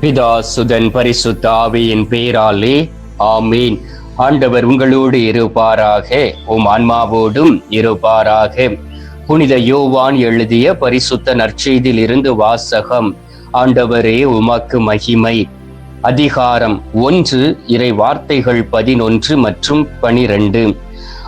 பிதா சுதன் பரிசுத்த ஆவியின் பேராலே ஆமீன். ஆண்டவர் உங்களோடு இருப்பாராக உம் ஆன்மாவோடும் இருப்பாராக. புனித யோவான் எழுதிய பரிசுத்த நற்செய்தியில் இருந்து வாசகம் ஆண்டவரே உமக்கு மகிமை. அதிகாரம் ஒன்று இறை வார்த்தைகள் பதினொன்று மற்றும் பனிரெண்டு.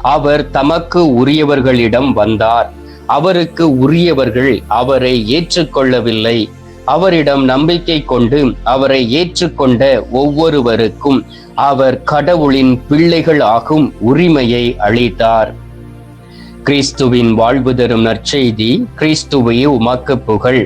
அவர் தமக்கு உரியவர்களிடம் வந்தார். அவருக்கு உரியவர்கள் அவரை ஏற்றுக்கொள்ளவில்லை. அவரிடம் நம்பிக்கை கொண்டு அவரை ஏற்றுக்கொண்ட ஒவ்வொருவருக்கும் அவர் கடவுளின் பிள்ளைகள் ஆகும் உரிமையை அளித்தார். கிறிஸ்துவின் வாழ்வு தரும் நற்செய்தி கிறிஸ்துவையே உமாக்கு புகழ்.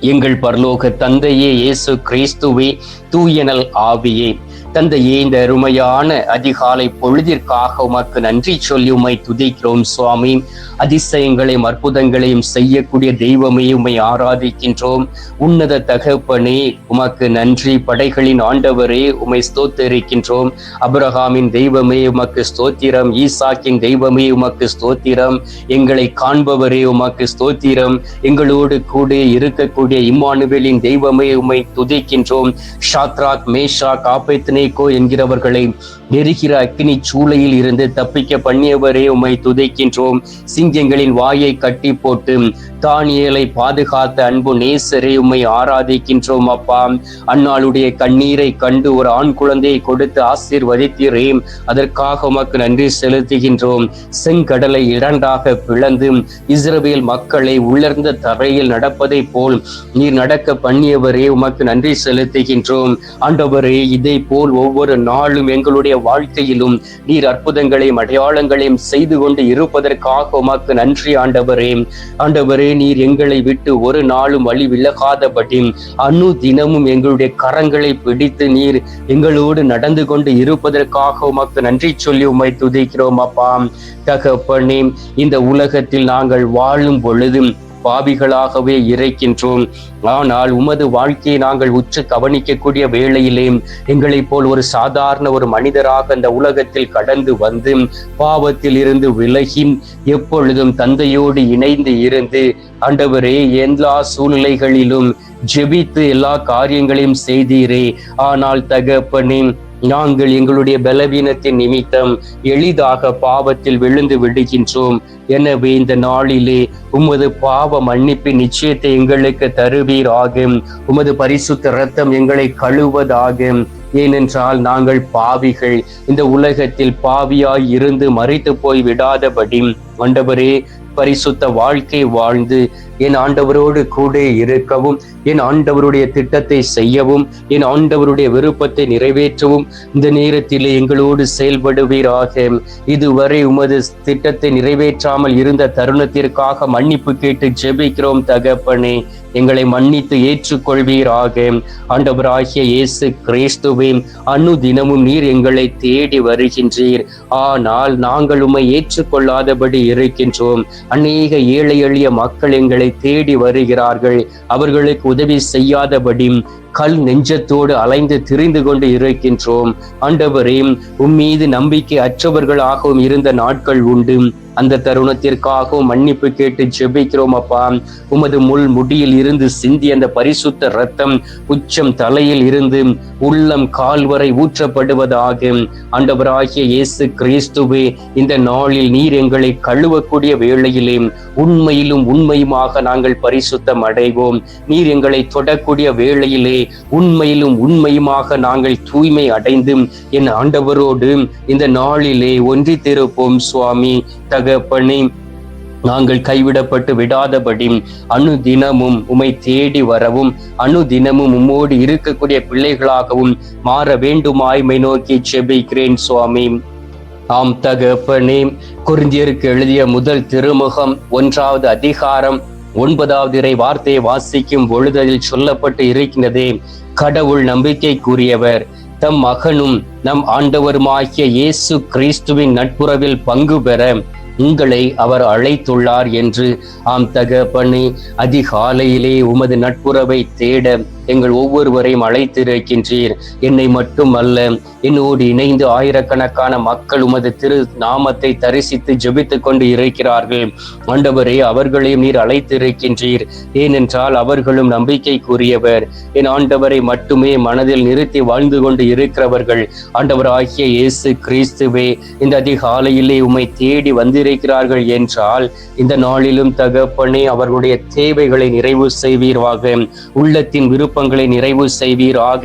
எங்கள் பரலோக தந்தையே இயேசு கிறிஸ்துவே தூயனல் ஆவியே. தந்தையே இந்த அருமையான அதிகாலை பொழுதிற்காக உமக்கு நன்றி சொல்லி உமை துதிக்கிறோம் சுவாமி. அதிசயங்களையும் அற்புதங்களையும் செய்யக்கூடிய தெய்வமே உமை ஆராதிக்கின்றோம். உன்னத தகப்பனே உமக்கு நன்றி. படைகளின் ஆண்டவரே உமை ஸ்தோத்தரிக்கின்றோம். அபிரகாமின் தெய்வமே உமக்கு ஸ்தோத்திரம். ஈசாக்கின் தெய்வமே உமக்கு ஸ்தோத்திரம். எங்களை காண்பவரே உமக்கு ஸ்தோத்திரம். எங்களோடு கூட இருக்கக்கூடிய இம்மானுவேலின் தெய்வமே உமை துதிக்கின்றோம். ஷாத்ராக் மேஷா காப்பைத்தினை காப்பேத்னேகோ என்கிறவர்களை நெருகிற அக்னி சூளையில் இருந்து தப்பிக்க பண்ணியவரே உமை துதைக்கின்றோம். சிங்கங்களின் வாயை கட்டி போட்டு தானியலை பாதுகாத்த அன்பு நேசரே உம்மை ஆராதிக்கின்றோம் அப்பா. அன்னாளுடைய கண்ணீரை கண்டு ஒரு ஆண் குழந்தையை கொடுத்து ஆசீர்வதித்தீரே. அதற்காக உமக்கு நன்றி செலுத்துகின்றோம். செங்கடலை இரண்டாக பிளந்து இஸ்ரவேல் மக்களை உலர்ந்த தரையில் நடப்பதை போல் நீர் நடக்க பண்ணியவரே உமக்கு நன்றி செலுத்துகின்றோம். ஆண்டவரே இதை போல் போல் ஒவ்வொரு நாளும் எங்களுடைய வாழ்க்கையிலும் நீர் அற்புதங்களையும் அடையாளங்களையும் செய்து கொண்டு இருப்பதற்காக உமக்கு நன்றி ஆண்டவரே. ஆண்டவரே நீர் எங்களை விட்டு ஒரு நாளும் வழி விலகாதபடி அணு தினமும் எங்களுடைய கரங்களை பிடித்து நீர் எங்களோடு நடந்து கொண்டு இருப்பதற்காக உமக்கு நன்றி சொல்லி உம்மை துதிக்கிறோம் அப்பா. தகப்பனே இந்த உலகத்தில் நாங்கள் வாழும் பொழுதும் பாவிகளாகவே இறைக்கின்றோம். ஆனால் உமது வாழ்க்கையை நாங்கள் உற்று கவனிக்கக்கூடிய வேளையிலே எங்களைப் போல் ஒரு சாதாரண ஒரு மனிதராக அந்த உலகத்தில் கடந்து வந்து பாவத்தில் இருந்து விலகி எப்பொழுதும் தந்தையோடு இணைந்து இருந்து ஆண்டவரே எல்லா சூழ்நிலைகளிலும் ஜெபித்து எல்லா காரியங்களையும் செய்தீரே. ஆனால் தகப்பனே நாங்கள் எங்களுடைய பலவீனத்தின் நிமித்தம் எளிதாக பாவத்தில் விழுந்து விடுகின்றோம். எனவே இந்த நாளிலே உமது பாவ மன்னிப்பின் நிச்சயத்தை எங்களுக்கு தருவீராகும். உமது பரிசுத்த ரத்தம் எங்களை கழுவதாகும் ஏனென்றால் நாங்கள் பாவிகள். இந்த உலகத்தில் பாவியாய் இருந்து மறித்து போய் விடாதபடி மண்டபரே பரிசுத்த வாழ்க்கை வாழ்ந்து என் ஆண்டவரோடு கூட இருக்கவும் என் ஆண்டவருடைய திட்டத்தை செய்யவும் என் ஆண்டவருடைய விருப்பத்தை நிறைவேற்றவும் இந்த நேரத்திலே எங்களோடு செயல்படுவீராக. இதுவரை உமது திட்டத்தை நிறைவேற்றாமல் இருந்த தருணத்திற்காக மன்னிப்பு கேட்டு ஜெபிக்கிறோம் தகப்பனே. எங்களை மன்னித்து ஏற்றுக்கொள்வீராக. ஆண்டவராகிய இயேசு கிறிஸ்துவே அனு தினமும் நீர் எங்களை தேடி வருகின்றீர். ஆனால் நாங்கள் உம்மை ஏற்றுக்கொள்ளாதபடி இருக்கின்றோம். அநேக ஏழை எளிய மக்கள் எங்களை தேடி வருகிறார்கள். அவர்களுக்கு உதவி செய்யாதபடி கல் நெஞ்சத்தோடு அலைந்து திரிந்து கொண்டு இருக்கின்றோம். ஆண்டவரே உம்மீது நம்பிக்கை அற்றவர்களாகவும் இருந்த நாட்கள் உண்டு. அந்த தருணத்திற்காகவும் மன்னிப்பு கேட்டு ஜெபிக்கிறோம் அப்பா. உமது முள் முடியில் இருந்து சிந்தி அந்த பரிசுத்த ரத்தம் உச்சம் தலையில் இருந்து உள்ளம் கால்வரை ஊற்றப்படுவதாக. ஆண்டவராகிய இயேசு கிறிஸ்துவே இந்த நாளில் நீர் எங்களை கழுவக்கூடிய வேளையிலே உண்மையிலும் உண்மையுமாக நாங்கள் பரிசுத்தம் அடைவோம். நீர் எங்களை தொடக்கூடிய வேளையிலே உண்மையிலும் உண்மையுமாக நாங்கள் தூய்மை அடைந்து என் ஆண்டவரோடு இந்த நாளிலே ஒன்றித்திருப்போம் சுவாமி. தக தகப்பனே நாங்கள் கைவிடப்பட்டு விடாதபடி அணுதினமும் உமை தேடி வரவும் அணுதினமும் உம்மோடு இருக்கக்கூடிய பிள்ளைகளாகவும் மாற வேண்டுமாய்மை நோக்கி செபிக்கிறேன் சுவாமி. ஆம் தகப்பனே குறிந்தியருக்கு எழுதிய முதல் திருமுகம் ஒன்றாவது அதிகாரம் ஒன்பதாவது இறை வார்த்தையை வாசிக்கும் பொழுது அதில் சொல்லப்பட்டு இருக்கின்றதே கடவுள் நம்பிக்கைக்குரியவர். தம் மகனும் நம் ஆண்டவருமாகிய இயேசு கிறிஸ்துவின் நட்புறவில் பங்கு பெற உங்களை அவர் அழைத்துள்ளார் என்று ஆம் தகப்பனே அதிகாலையிலே உமது நட்புறவை தேட எங்கள் ஒவ்வொருவரையும் அழைத்திருக்கின்றீர். என்னை மட்டும் அல்ல என்னோடு இணைந்து ஆயிரக்கணக்கான மக்கள் உமது திரு நாமத்தை தரிசித்து ஜெபித்துக் கொண்டு இருக்கிறார்கள். ஆண்டவரே அவர்களையும் நீர் அழைத்திருக்கின்றீர். ஏனென்றால் அவர்களும் நம்பிக்கைக்குரியவர். என் ஆண்டவரை மட்டுமே மனதில் நிறுத்தி வாழ்ந்து கொண்டு இருக்கிறவர்கள் ஆண்டவர் ஆகிய இயேசு கிறிஸ்துவே இந்த அதிகாலையிலே உம்மை தேடி வந்திருக்கிறார்கள் என்றால் இந்த நாளிலும் தகப்பனே அவர்களுடைய தேவைகளை நிறைவு செய்வீர்வாக. உள்ளத்தின் விருப்ப விருப்பங்களை நிறைவு செய்வீராக.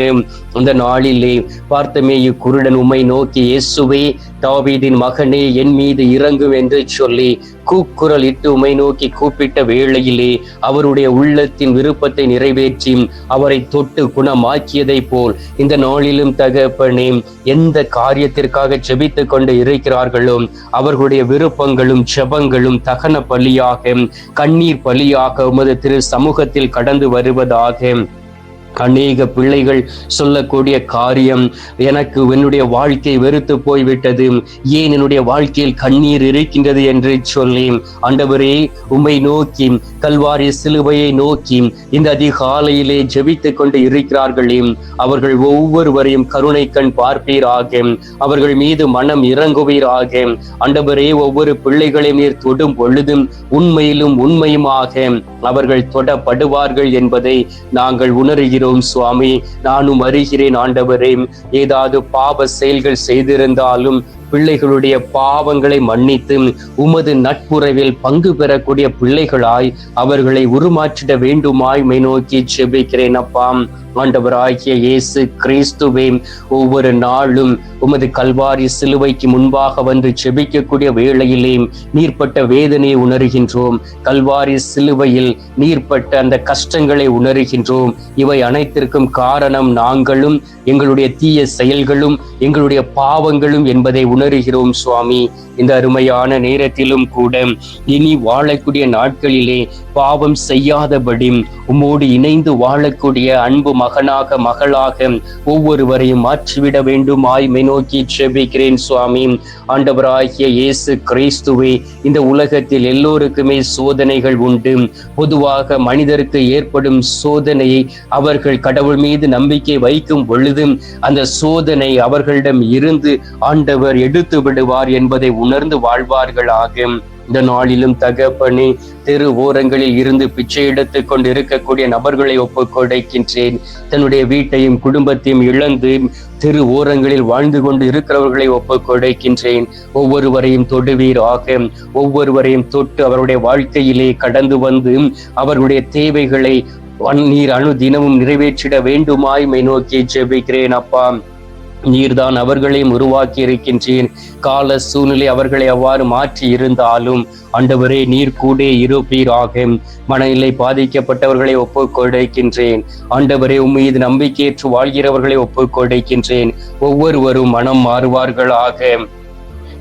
இந்த நாளிலே பார்த்தமே இக்குருடன் உம்மை நோக்கி இயேசுவே தாவீதின் மகனே என் மீது இறங்கும் என்று சொல்லி கூக்குரல் இட்டு உமை நோக்கி கூப்பிட்ட வேளையிலே அவருடைய உள்ளத்தின் விருப்பத்தை நிறைவேற்றி அவரை தொட்டு குணமாக்கியதை போல் இந்த நாளிலும் தகப்பனே எந்த காரியத்திற்காக ஜெபித்துக் கொண்டு இருக்கிறார்களோ அவர்களுடைய விருப்பங்களும் ஜெபங்களும் தகன பலியாக கண்ணீர் பலியாக உமது திரு சமூகத்தில் கடந்து வருவதாக அநேக பிள்ளைகள் சொல்லக்கூடிய காரியம் எனக்கு என்னுடைய வாழ்க்கை வெறுத்து போய்விட்டது. ஏன் என்னுடைய வாழ்க்கையில் கண்ணீர் இருக்கின்றது என்று சொல்லி ஆண்டவரே உம்மை நோக்கி கல்வாரி சிலுவையை நோக்கி இந்த அதிகாலையிலே ஜெபித்து கொண்டு இருக்கிறார்களே. அவர்கள் ஒவ்வொருவரையும் கருணை கண் பார்ப்பீராக. அவர்கள் மீது மனம் இறங்குவீராக. ஆண்டவரே ஒவ்வொரு பிள்ளைகளையும் நீர் தொடும் பொழுதும் உண்மையிலும் உண்மையுமாக அவர்கள் தொடப்படுவார்கள் என்பதை நாங்கள் உணர்கிறோம். சுவாமி. நானும் அறிகிறேன் ஆண்டவரே. ஏதாவது பாவ செயல்கள் செய்திருந்தாலும் பிள்ளைகளுடைய பாவங்களை மன்னித்து உமது நட்புறவில் பங்கு பெறக்கூடிய பிள்ளைகளாய் அவர்களை உருமாற்றிட வேண்டுமாய் மை நோக்கி செபிக்கிறேன் அப்பாம் ஆண்டவராகிய இயேசு கிறிஸ்துவே ஒவ்வொரு நாளும் உமது கல்வாரி சிலுவைக்கு முன்பாக வந்து செபிக்கக்கூடிய வேளையிலே நீர்ப்பட்ட வேதனையை உணர்கின்றோம். கல்வாரி சிலுவையில் நீர்ப்பட்ட அந்த கஷ்டங்களை உணர்கின்றோம். இவை அனைத்திற்கும் காரணம் நாங்களும் எங்களுடைய தீய செயல்களும் எங்களுடைய பாவங்களும் என்பதை உணர் உணர்கிறோம் சுவாமி. இந்த அருமையான நேரத்திலும் கூட இனி வாழக்கூடிய நாட்களிலே பாவம் செய்யாதபடி உம்மோடு இணைந்து வாழக்கூடிய அன்பு மகனாக மகளாக ஒவ்வொருவரையும் மாற்றிவிட வேண்டும் ஆய்மை நோக்கி செபிக்கிறேன் சுவாமி. ஆண்டவராகிய இயேசு கிறிஸ்துவே இந்த உலகத்தில் எல்லோருக்குமே சோதனைகள் உண்டு. பொதுவாக மனிதருக்கு ஏற்படும் சோதனையை அவர்கள் கடவுள் மீது நம்பிக்கை வைக்கும் பொழுதும் அந்த சோதனை அவர்களிடம் இருந்து ஆண்டவர் எடுத்து விடுவார் என்பதை உணர்ந்து வாழ்வார்களாக இந்த நாளிலும் தகப்பனே தெரு ஓரங்களில் இருந்து பிச்சை எடுத்துக் கொண்டு இருக்கக்கூடிய நபர்களை ஒப்புக் கொடுக்கின்றேன். தன்னுடைய வீட்டையும் குடும்பத்தையும் இழந்து தெரு ஓரங்களில் வாழ்ந்து கொண்டு இருக்கிறவர்களை ஒப்புக் கொடுக்கின்றேன். ஒவ்வொருவரையும் தொடுவீராக. ஒவ்வொருவரையும் தொட்டு அவருடைய வாழ்க்கையிலே கடந்து வந்து அவர்களுடைய தேவைகளை நீர் அணு தினமும் நிறைவேற்றிட வேண்டுமாய் மை நோக்கி ஜெபிக்கிறேன் அப்பா. நீர்தான் அவர்களையும் உருவாக்கி இருக்கின்றேன் கால சூழ்நிலை அவர்களை அவ்வாறு மாற்றி இருந்தாலும் ஆண்டவரே நீர் கூட இருப்பீராக. மனநிலை பாதிக்கப்பட்டவர்களை ஒப்புக்கொடைக்கின்றேன் ஆண்டவரே உம்மீது நம்பிக்கையேற்று வாழ்கிறவர்களை ஒப்புக்கொடைக்கின்றேன் ஒவ்வொருவரும் மனம் மாறுவார்களாக.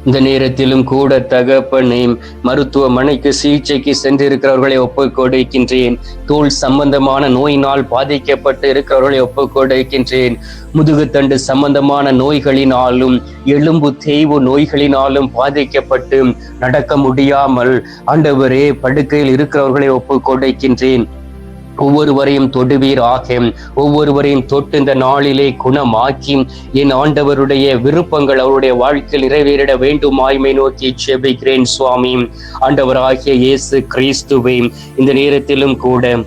இந்த நேரத்திலும் கூட தகப்பனே மருத்துவமனைக்கு சிகிச்சைக்கு சென்றிருக்கிறவர்களை ஒப்புக் கொடுக்கின்றேன் தோல் சம்பந்தமான நோயினால் பாதிக்கப்பட்டு இருக்கிறவர்களை ஒப்புக் கொடுக்கின்றேன் முதுகுத்தண்டு சம்பந்தமான நோய்களினாலும் எலும்பு தேய்வு நோய்களினாலும் பாதிக்கப்பட்டு நடக்க முடியாமல் ஆண்டவரே படுக்கையில் இருக்கிறவர்களை ஒப்புக் கொடுக்கின்றேன் ஒவ்வொருவரையும் தொடுவீராக ஒவ்வொருவரையும் தொட்டு இந்த நாளிலே குணமாக்கி என் ஆண்டவருடைய விருப்பங்கள் அவருடைய வாழ்க்கையில் நிறைவேறிட வேண்டும் ஆய்மை நோக்கி செபிக்கிறேன் சுவாமி. ஆண்டவராகிய இயேசு கிறிஸ்துவை இந்த நேரத்திலும் கூட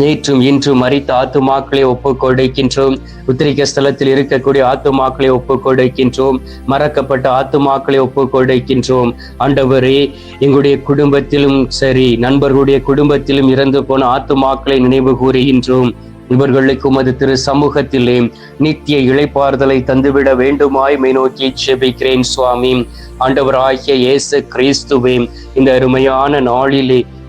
நேற்றும் இன்றும் மறித்த ஆத்துமாக்களை ஒப்புக் கொடுக்கின்றோம். உத்திரிக்க ஸ்தலத்தில் இருக்கக்கூடிய ஆத்துமாக்களை ஒப்பு கொடுக்கின்றோம். மறக்கப்பட்ட ஆத்துமாக்களை ஒப்பு கொடுக்கின்றோம். ஆண்டவரே எங்களுடைய குடும்பத்திலும் சரி நண்பர்களுடைய குடும்பத்திலும் இறந்து போன ஆத்துமாக்களை நினைவு கூறுகின்றோம். இவர்களுக்கு உமது திரு சமூகத்திலே நித்திய இழைப்பாறுதலை தந்துவிட வேண்டுமாய் மை நோக்கி செபிக்கிறேன் சுவாமி. ஆண்டவராகிய இயேசு கிறிஸ்துவே இந்த அருமையான நாளிலே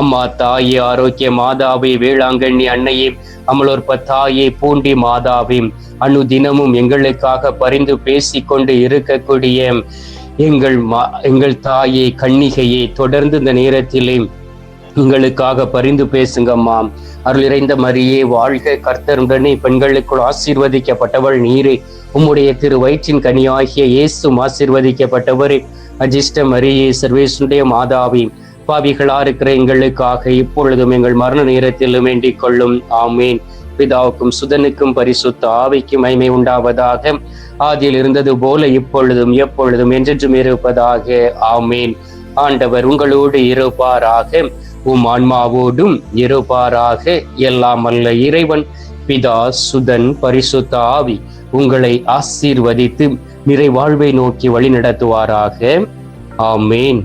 அம்மா தாயே ஆரோக்கிய மாதாவே வேளாங்கண்ணி அன்னையே அமலோற்ப தாயே பூண்டி மாதாவே அணு தினமும் எங்களுக்காக பரிந்து பேசிக்கொண்டு இருக்கக்கூடிய எங்கள் மா எங்கள் தாயை கண்ணிகையை தொடர்ந்து இந்த நேரத்திலே எங்களுக்காக பரிந்து பேசுங்கம்மா. அருள் இறைந்த மரியே வாழ்க கர்த்தருடனே பெண்களுக்குள் ஆசீர்வதிக்கப்பட்டவள் நீரே. உம்முடைய திரு வயிற்றின் கனியாகிய இயேசும் ஆசீர்வதிக்கப்பட்டவரே. அஜிஷ்ட மரியே சர்வேசுடைய மாதாவி பாவிகளா இருக்கிற எங்களுக்காக இப்பொழுதும் எங்கள் மரண நேரத்திலும் வேண்டிக் கொள்ளும். ஆமேன். பிதாவுக்கும் சுதனுக்கும் பரிசுத்த ஆவிக்கும் மைமை உண்டாவதாக. ஆதியில் இருந்தது போல இப்பொழுதும் எப்பொழுதும் என்றென்றும் இருப்பதாக. ஆமேன். ஆண்டவர் உங்களோடு இருப்பாராக. உம் ஆன்மாவோடும் இருப்பாராக. எல்லாம் அல்ல இறைவன் பிதா சுதன் பரிசுத்த ஆவி உங்களை ஆசீர்வதித்து நிறைவாழ்வை நோக்கி வழி நடத்துவாராக ஆமேன்.